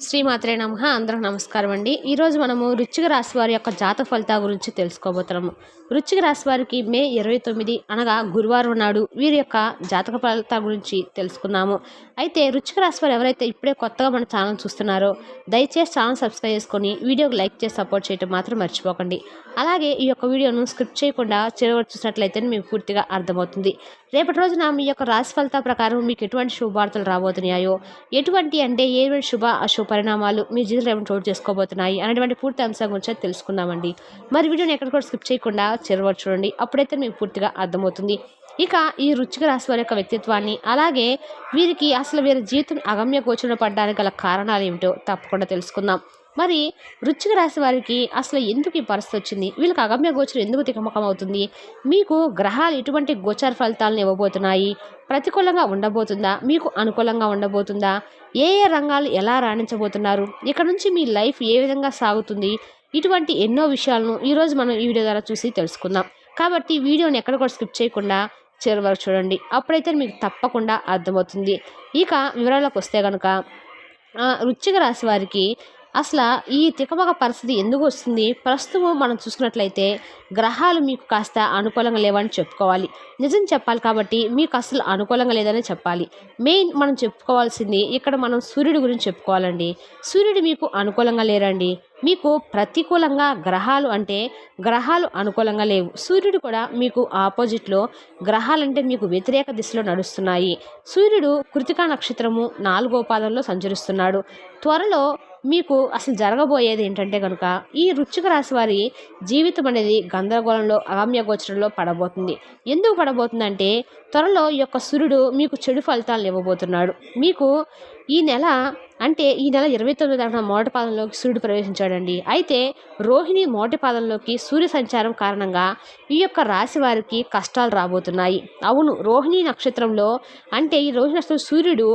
శ్రీమాత్రే నమ. అందరూ నమస్కారం అండి. ఈరోజు మనము రుచిక రాశి వారి యొక్క జాత ఫలితాల గురించి తెలుసుకోబోతున్నాము. రుచిక రాశి వారికి మే ఇరవై తొమ్మిది అనగా గురువారం నాడు వీరి యొక్క జాతక ఫలితాల గురించి తెలుసుకున్నాము అయితే రుచిక రాశి వారు ఎవరైతే ఇప్పుడే కొత్తగా మన ఛానల్ చూస్తున్నారో దయచేసి ఛానల్ సబ్స్క్రైబ్ చేసుకొని వీడియోకి లైక్ చేసి సపోర్ట్ చేయడం మాత్రం మర్చిపోకండి. అలాగే ఈ యొక్క వీడియోను స్క్రిప్ట్ చేయకుండా చివరి చూసినట్లయితే మీకు పూర్తిగా అర్థమవుతుంది. రేపటి రోజున మీ యొక్క రాశి ఫలితాల ప్రకారం మీకు ఎటువంటి శుభవార్తలు రాబోతున్నాయో ఎటువంటి అంటే ఏ శుభ అశుభ పరిణామాలు మీ జీవితంలో ఏమైనా చోటు చేసుకోబోతున్నాయి అనేటువంటి పూర్తి అంశం గురించి తెలుసుకుందామండి. మరి వీడియోని ఎక్కడ కూడా స్కిప్ చేయకుండా చివరి చూడండి. అప్పుడైతే మీకు పూర్తిగా అర్థమవుతుంది. ఇక ఈ రుచిక రాశి వారి యొక్క వ్యక్తిత్వాన్ని అలాగే వీరికి అసలు వీరి జీవితం అగమ్య గోచరణ పడడానికి గల కారణాలు ఏమిటో తప్పకుండా తెలుసుకుందాం. మరి వృచ్చిక రాశి వారికి అసలు ఎందుకు ఈ పరిస్థితి వచ్చింది? వీళ్ళకి అగమ్య గోచరం ఎందుకు తికమకం అవుతుంది? మీకు గ్రహాలు ఎటువంటి గోచర ఫలితాలను ఇవ్వబోతున్నాయి? ప్రతికూలంగా ఉండబోతుందా? మీకు అనుకూలంగా ఉండబోతుందా? ఏ ఏ రంగాలు ఎలా రాణించబోతున్నారు? ఇక్కడ నుంచి మీ లైఫ్ ఏ విధంగా సాగుతుంది? ఇటువంటి ఎన్నో విషయాలను ఈరోజు మనం ఈ వీడియో ద్వారా చూసి తెలుసుకుందాం. కాబట్టి వీడియోని ఎక్కడ కూడా స్కిప్ చేయకుండా చివరి వరకు చూడండి. అప్పుడైతే మీకు తప్పకుండా అర్థమవుతుంది. ఇక వివరాలకు వస్తే కనుక వృచ్చిక రాశి వారికి అసలు ఈ తికమక పరిస్థితి ఎందుకు వస్తుంది? ప్రస్తుతం మనం చూసుకున్నట్లయితే గ్రహాలు మీకు కాస్త అనుకూలంగా లేవని చెప్పుకోవాలి. నిజం చెప్పాలి కాబట్టి మీకు అసలు అనుకూలంగా లేదని చెప్పాలి. మెయిన్ మనం చెప్పుకోవాల్సింది ఇక్కడ మనం సూర్యుడి గురించి చెప్పుకోవాలండి. సూర్యుడు మీకు అనుకూలంగా లేరండి. మీకు ప్రతికూలంగా గ్రహాలు అంటే గ్రహాలు అనుకూలంగా లేవు. సూర్యుడు కూడా మీకు ఆపోజిట్లో గ్రహాలంటే మీకు వ్యతిరేక దిశలో నడుస్తున్నాయి. సూర్యుడు కృతికా నక్షత్రము నాలుగో పాదంలో సంచరిస్తున్నాడు. త్వరలో మీకు అసలు జరగబోయేది ఏంటంటే కనుక ఈ రుచిక రాశి వారి జీవితం అనేది గందరగోళంలో అగమ్య గోచరంలో పడబోతుంది. ఎందుకు పడబోతుందంటే త్వరలో ఈ యొక్క సూర్యుడు మీకు చెడు ఫలితాలను ఇవ్వబోతున్నాడు. మీకు ఈ నెల అంటే ఈ నెల ఇరవై తొమ్మిది తారీఖున మోటపాదంలోకి సూర్యుడు ప్రవేశించాడండి. అయితే రోహిణి మొదటి సూర్య సంచారం కారణంగా ఈ యొక్క రాశి వారికి కష్టాలు రాబోతున్నాయి. అవును రోహిణి నక్షత్రంలో అంటే ఈ రోహిణి నక్షత్రం సూర్యుడు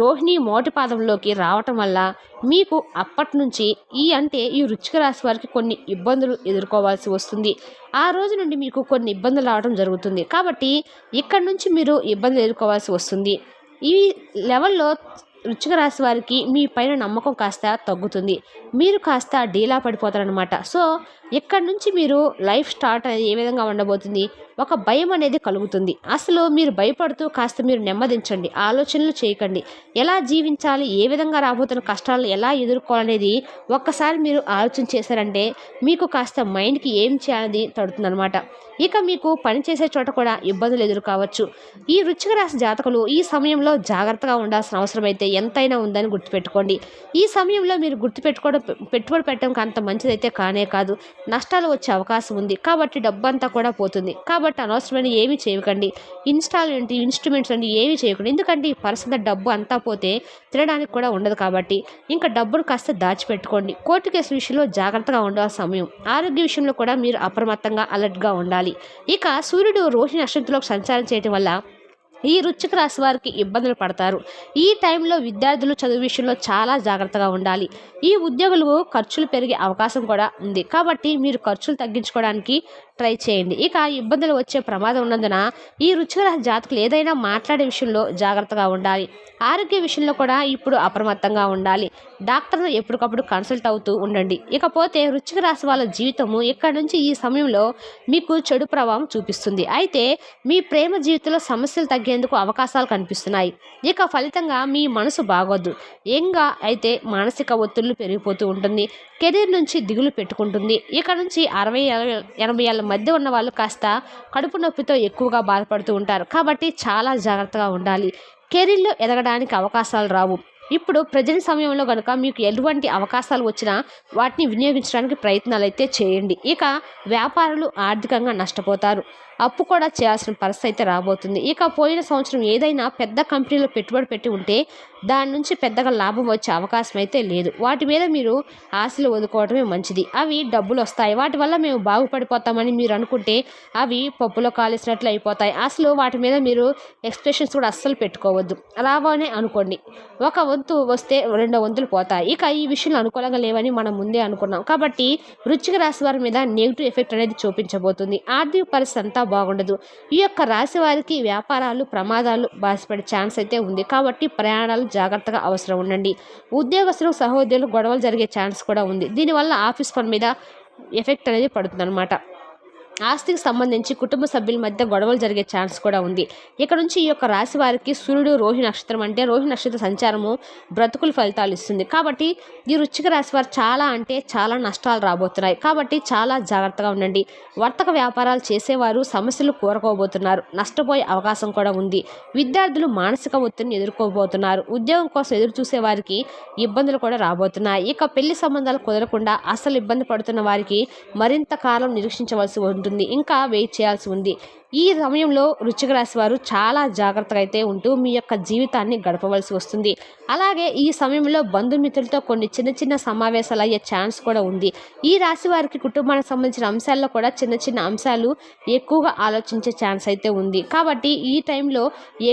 రోహిణి మొదటిపాదంలోకి రావటం వల్ల మీకు అప్పటి నుంచి ఈ అంటే ఈ రుచిక రాశి వారికి కొన్ని ఇబ్బందులు ఎదుర్కోవాల్సి వస్తుంది. ఆ రోజు నుండి మీకు కొన్ని ఇబ్బందులు రావడం జరుగుతుంది. కాబట్టి ఇక్కడ నుంచి మీరు ఇబ్బందులు ఎదుర్కోవాల్సి వస్తుంది. ఈ లెవెల్లో వృచ్చిక రాశి వారికి మీ పైన నమ్మకం కాస్త తగ్గుతుంది. మీరు కాస్త డీలా పడిపోతారనమాట సో ఇక్కడ నుంచి మీరు లైఫ్ స్టార్ట్ అనేది ఏ విధంగా ఉండబోతుంది? ఒక భయం అనేది కలుగుతుంది. అసలు మీరు భయపడుతూ కాస్త మీరు నెమ్మదించండి. ఆలోచనలు చేయకండి. ఎలా జీవించాలి? ఏ విధంగా రాబోతున్న కష్టాలను ఎలా ఎదుర్కోవాలనేది ఒక్కసారి మీరు ఆలోచన చేశారంటే మీకు కాస్త మైండ్కి ఏం చేయాలని తడుతుందనమాట ఇక మీకు పని చేసే చోట కూడా ఇబ్బందులు ఎదురు కావచ్చు. ఈ వృచ్చిక రాశి జాతకులు ఈ సమయంలో జాగ్రత్తగా ఉండాల్సిన అవసరం అయితే ఎంతైనా ఉందని గుర్తుపెట్టుకోండి. ఈ సమయంలో మీరు గుర్తుపెట్టుకోవడం పెట్టుబడి పెట్టడం అంత మంచిదైతే కానే కాదు. నష్టాలు వచ్చే అవకాశం ఉంది. కాబట్టి డబ్బంతా కూడా పోతుంది. కాబట్టి అనవసరమైన ఏమీ చేయకండి. ఇన్స్టాల్మెంట్ ఇన్స్ట్రుమెంట్స్ అంటే ఏమీ చేయకండి. ఎందుకంటే ఈ పరిస్థితి డబ్బు అంతా పోతే తినడానికి కూడా ఉండదు కాబట్టి ఇంకా డబ్బును కాస్త దాచిపెట్టుకోండి. కోర్టు కేసు విషయంలో జాగ్రత్తగా ఉండాల్సిన సమయం. ఆరోగ్య విషయంలో కూడా మీరు అప్రమత్తంగా అలర్ట్గా ఉండాలి. ఇక సూర్యుడు రోహిణి నక్షత్రంలోకి సంచారం చేయడం వల్ల ఈ రుచిక రాశి వారికి ఇబ్బందులు పడతారు. ఈ టైంలో విద్యార్థులు చదువు విషయంలో చాలా జాగ్రత్తగా ఉండాలి. ఈ ఉద్యోగులు ఖర్చులు పెరిగే అవకాశం కూడా ఉంది. కాబట్టి మీరు ఖర్చులు తగ్గించుకోవడానికి ట్రై చేయండి. ఇక ఇబ్బందులు వచ్చే ప్రమాదం ఉన్నందున ఈ రుచికర జాతకులు ఏదైనా మాట్లాడే విషయంలో జాగ్రత్తగా ఉండాలి. ఆరోగ్య విషయంలో కూడా ఇప్పుడు అప్రమత్తంగా ఉండాలి. డాక్టర్ను ఎప్పటికప్పుడు కన్సల్ట్ అవుతూ ఉండండి. ఇకపోతే వృచ్చిక రాశి వాళ్ళ జీవితము ఇక్కడ నుంచి ఈ సమయంలో మీకు చెడు ప్రభావం చూపిస్తుంది. అయితే మీ ప్రేమ జీవితంలో సమస్యలు తగ్గేందుకు అవకాశాలు కనిపిస్తున్నాయి. ఇక ఫలితంగా మీ మనసు బాగోద్దు ఏంగా అయితే మానసిక ఒత్తిళ్ళు పెరిగిపోతూ ఉంటుంది. కెరీర్ నుంచి దిగులు పెట్టుకుంటుంది. ఇక్కడ నుంచి అరవై ఎనభై ఏళ్ళ మధ్య ఉన్న వాళ్ళు కాస్త కడుపు నొప్పితో ఎక్కువగా బాధపడుతూ ఉంటారు. కాబట్టి చాలా జాగ్రత్తగా ఉండాలి. కెరీర్లో ఎదగడానికి అవకాశాలు రావు. ఇప్పుడు ప్రజెంట్ సమయంలో కనుక మీకు ఎటువంటి అవకాశాలు వచ్చినా వాటిని వినియోగించడానికి ప్రయత్నాలు అయితే చేయండి. ఇక వ్యాపారులు ఆర్థికంగా నష్టపోతారు. అప్పు కూడా చేయాల్సిన పరిస్థితి అయితే రాబోతుంది. ఇక పోయిన సంవత్సరం ఏదైనా పెద్ద కంపెనీలో పెట్టుబడి పెట్టి ఉంటే దాని నుంచి పెద్దగా లాభం వచ్చే అవకాశం అయితే లేదు. వాటి మీద మీరు ఆశలు వదుకోవడమే మంచిది. అవి డబ్బులు వస్తాయి. వాటి వల్ల మేము బాగుపడిపోతామని మీరు అనుకుంటే అవి పప్పులో కాలేసినట్లు అయిపోతాయి. అసలు వాటి మీద మీరు ఎక్స్ప్రెషన్స్ కూడా అస్సలు పెట్టుకోవద్దు. అలానే అనుకోండి. ఒక వంతు వస్తే రెండో వంతులు పోతాయి. ఇక ఈ విషయంలో అనుకూలంగా లేవని మనం ముందే అనుకున్నాం. కాబట్టి వృచ్చిక రాశి వారి మీద నెగిటివ్ ఎఫెక్ట్ అనేది చూపించబోతుంది. ఆర్థిక పరిస్థితి అంతా బాగుండదు. ఈ యొక్క రాశి వారికి వ్యాపారాలు ప్రమాదాలు బాసిపడే ఛాన్స్ అయితే ఉంది. కాబట్టి ప్రయాణాలు జాగ్రత్తగా అవసరం ఉండండి. ఉద్యోగస్తులు సహోద్యోగులు గొడవలు జరిగే ఛాన్స్ కూడా ఉంది. దీనివల్ల ఆఫీస్ పని మీద ఎఫెక్ట్ అనేది పడుతుందన్నమాట. ఆస్తికి సంబంధించి కుటుంబ సభ్యుల మధ్య గొడవలు జరిగే ఛాన్స్ కూడా ఉంది. ఇక్కడ నుంచి ఈ యొక్క రాశి వారికి సూర్యుడు రోహి నక్షత్రం అంటే రోహి నక్షత్ర సంచారము బ్రతుకులు ఫలితాలు ఇస్తుంది. కాబట్టి ఈ రుచిక రాశి వారు చాలా అంటే చాలా నష్టాలు రాబోతున్నాయి. కాబట్టి చాలా జాగ్రత్తగా ఉండండి. వర్తక వ్యాపారాలు చేసేవారు సమస్యలు కోరుకోబోతున్నారు. నష్టపోయే అవకాశం కూడా ఉంది. విద్యార్థులు మానసిక ఒత్తిడిని ఎదుర్కోబోతున్నారు. ఉద్యోగం కోసం ఎదురు చూసే వారికి ఇబ్బందులు కూడా రాబోతున్నాయి. ఇక పెళ్ళి సంబంధాలు కుదరకుండా అసలు ఇబ్బంది పడుతున్న వారికి మరింత కాలం నిరీక్షించవలసి ఉంటుంది. ఇంకా వెయిట్ చేయాల్సి ఉంది. ఈ సమయంలో వృచ్చిక రాశి వారు చాలా జాగ్రత్తగా అయితే ఉంటూ మీ యొక్క జీవితాన్ని గడపవలసి వస్తుంది. అలాగే ఈ సమయంలో బంధుమిత్రులతో కొన్ని చిన్న చిన్న సమావేశాలు అయ్యే ఛాన్స్ కూడా ఉంది. ఈ రాశి వారికి కుటుంబానికి సంబంధించిన అంశాల్లో కూడా చిన్న చిన్న అంశాలు ఎక్కువగా ఆలోచించే ఛాన్స్ అయితే ఉంది. కాబట్టి ఈ టైంలో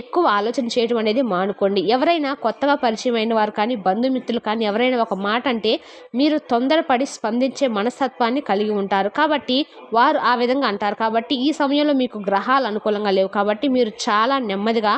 ఎక్కువ ఆలోచన చేయడం అనేది మానుకోండి. ఎవరైనా కొత్తగా పరిచయం అయిన వారు కానీ బంధుమిత్రులు కానీ ఎవరైనా ఒక మాట అంటే మీరు తొందరపడి స్పందించే మనస్తత్వాన్ని కలిగి ఉంటారు. కాబట్టి వారు ఆ విధంగా అంటారు. కాబట్టి ఈ సమయంలో మీకు గ్రహాలు అనుకూలంగా లేవు కాబట్టి మీరు చాలా నెమ్మదిగా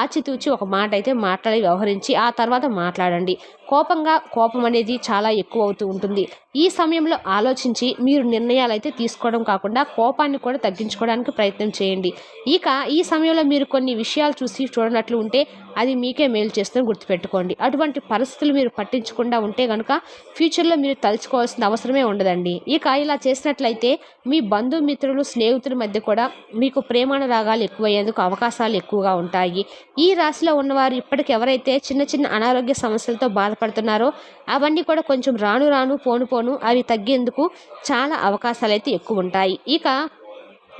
ఆచితూచి ఒక మాట అయితే మాట్లాడి వ్యవహరించి ఆ తర్వాత మాట్లాడండి. కోపంగా కోపం అనేది చాలా ఎక్కువ అవుతూ ఉంటుంది. ఈ సమయంలో ఆలోచించి మీరు నిర్ణయాలు అయితే తీసుకోవడం కాకుండా కోపాన్ని కూడా తగ్గించుకోవడానికి ప్రయత్నం చేయండి. ఇక ఈ సమయంలో మీరు కొన్ని విషయాలు చూసి చూడనట్లు ఉంటే అది మీకే మేలు చేస్తుందని గుర్తుపెట్టుకోండి. అటువంటి పరిస్థితులు మీరు పట్టించకుండా ఉంటే కనుక ఫ్యూచర్లో మీరు తలుచుకోవాల్సిన అవసరమే ఉండదండి. ఇక ఇలా చేసినట్లయితే మీ బంధుమిత్రులు స్నేహితుల మధ్య కూడా మీకు ప్రేమానురాగాలు ఎక్కువయ్యేందుకు అవకాశాలు ఎక్కువగా ఉంటాయి. ఈ రాశిలో ఉన్నవారు ఇప్పటికి ఎవరైతే చిన్న చిన్న అనారోగ్య సమస్యలతో బాధపడుతున్నారో. అవన్నీ కూడా కొంచెం రాను రాను పోను పోను అవి తగ్గేందుకు చాలా అవకాశాలు అయితే ఎక్కువ ఉంటాయి ఇక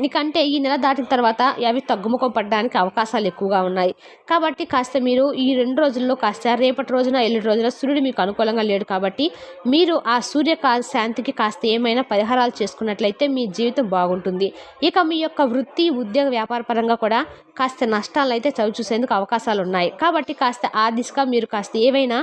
నీకంటే ఈ నెల దాటిన తర్వాత అవి తగ్గుముఖం పడడానికి అవకాశాలు ఎక్కువగా ఉన్నాయి. కాబట్టి కాస్త మీరు ఈ రెండు రోజుల్లో కాస్త రేపటి రోజున ఎల్లుడి రోజున సూర్యుడు మీకు అనుకూలంగా లేడు కాబట్టి మీరు ఆ సూర్య శాంతికి కాస్త ఏమైనా పరిహారాలు చేసుకున్నట్లయితే మీ జీవితం బాగుంటుంది. ఇక మీ యొక్క వృత్తి ఉద్యోగ వ్యాపార పరంగా కూడా కాస్త నష్టాలను అయితే చవి చూసేందుకు అవకాశాలు ఉన్నాయి. కాబట్టి కాస్త ఆ దిశగా మీరు కాస్త ఏవైనా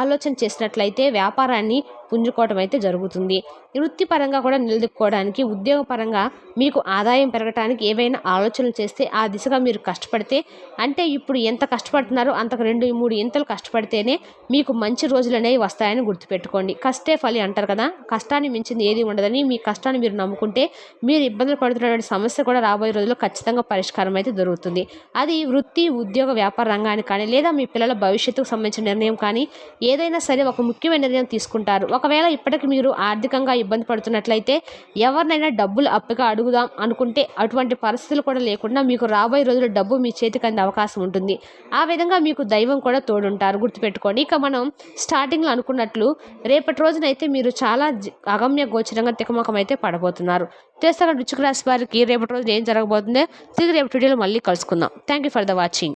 ఆలోచన చేసినట్లయితే వ్యాపారాన్ని పుంజుకోవడం అయితే జరుగుతుంది. వృత్తిపరంగా కూడా నిలదొక్కుకోవడానికి ఉద్యోగపరంగా మీకు ఆదాయం పెరగడానికి ఏవైనా ఆలోచనలు చేస్తే ఆ దిశగా మీరు కష్టపడితే అంటే ఇప్పుడు ఎంత కష్టపడుతున్నారో అంతకు రెండు మూడు ఇంతలు కష్టపడితేనే మీకు మంచి రోజులు అనేవి వస్తాయని గుర్తుపెట్టుకోండి. కష్టే ఫలి అంటారు కదా కష్టాన్ని మించింది ఏది ఉండదని మీ కష్టాన్ని మీరు నమ్ముకుంటే మీరు ఇబ్బందులు పడుతున్నటువంటి సమస్య కూడా రాబోయే రోజుల్లో ఖచ్చితంగా పరిష్కారం అయితే దొరుకుతుంది. అది వృత్తి ఉద్యోగ వ్యాపార రంగానికి కానీ లేదా మీ పిల్లల భవిష్యత్తుకు సంబంధించిన నిర్ణయం కానీ ఏదైనా సరే ఒక ముఖ్యమైన నిర్ణయం తీసుకుంటారు. ఒక ఒకవేళ ఇప్పటికి మీరు ఆర్థికంగా ఇబ్బంది పడుతున్నట్లయితే ఎవరినైనా డబ్బులు అప్పుగా అడుగుదాం అనుకుంటే అటువంటి పరిస్థితులు కూడా లేకుండా మీకు రాబోయే రోజుల్లో డబ్బు మీ చేతికి అందే అవకాశం ఉంటుంది. ఆ విధంగా మీకు దైవం కూడా తోడుంటారు. గుర్తుపెట్టుకోండి. ఇక మనం స్టార్టింగ్లో అనుకున్నట్లు రేపటి రోజునైతే మీరు చాలా అగమ్య గోచరంగా తికమకం అయితే పడబోతున్నారు. చేస్తాను రుచిక రాశి వారికి రేపటి రోజు ఏం జరగబోతుందో తిరిగి రేపటి వీడియోలో మళ్ళీ కలుసుకుందాం. Thank you for the watching